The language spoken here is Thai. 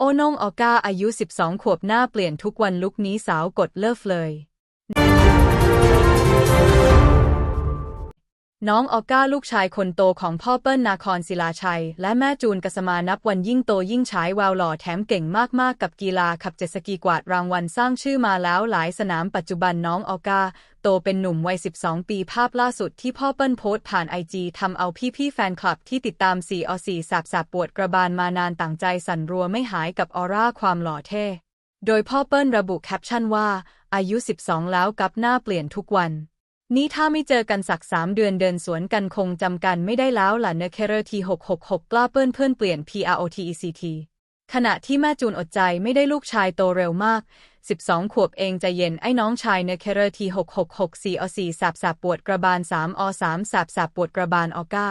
โอนงออก้าอายุ 12 ขวบหน้าเปลี่ยนทุกวันลุกนี้สาวกดเลิฟเลย น้องออก้าลูกชายคนโตของพ่อเปิ้ลนาคอนศิลาชัย และแม่จูนกสมานับวันยิ่งโตยิ่งฉายวาวหล่อแถมเก่งมากๆ กับกีฬาขับเจ็ตสกีกวาดรางวัลสร้างชื่อมาแล้วหลายสนามปัจจุบันน้องออก้าโตเป็นหนุ่มวัย 12 ปีภาพล่าสุดที่พ่อเปิ้ลโพสต์ผ่านไอจีทำเอาพี่ๆแฟนคลับที่ติดตาม4อ4สาบสาบปวดกระบาลมานานต่างใจสั่นรัวไม่หายกับออร่าความหล่อเท่ โดยพ่อเปิ้ลระบุแคปชั่นว่า อายุ 12 แล้วกับหน้าเปลี่ยนทุกวัน นี่ถ้าไม่เจอกันสักสามเดือนเดินสวนกันคงจำกันไม่ได้แล้วล่ะเนเคเรที666กล้าเปิ้นเพื่อนเปลี่ยน PROTECT ขณะที่แม่จูนอดใจไม่ได้ลูกชายโตเร็วมาก 12 ขวบเองใจเย็นไอ้น้องชายเนเคเรที666 4อ4สาบสาบปวดกระบาล3อ3สาบสาบปวดกระบาลออก้า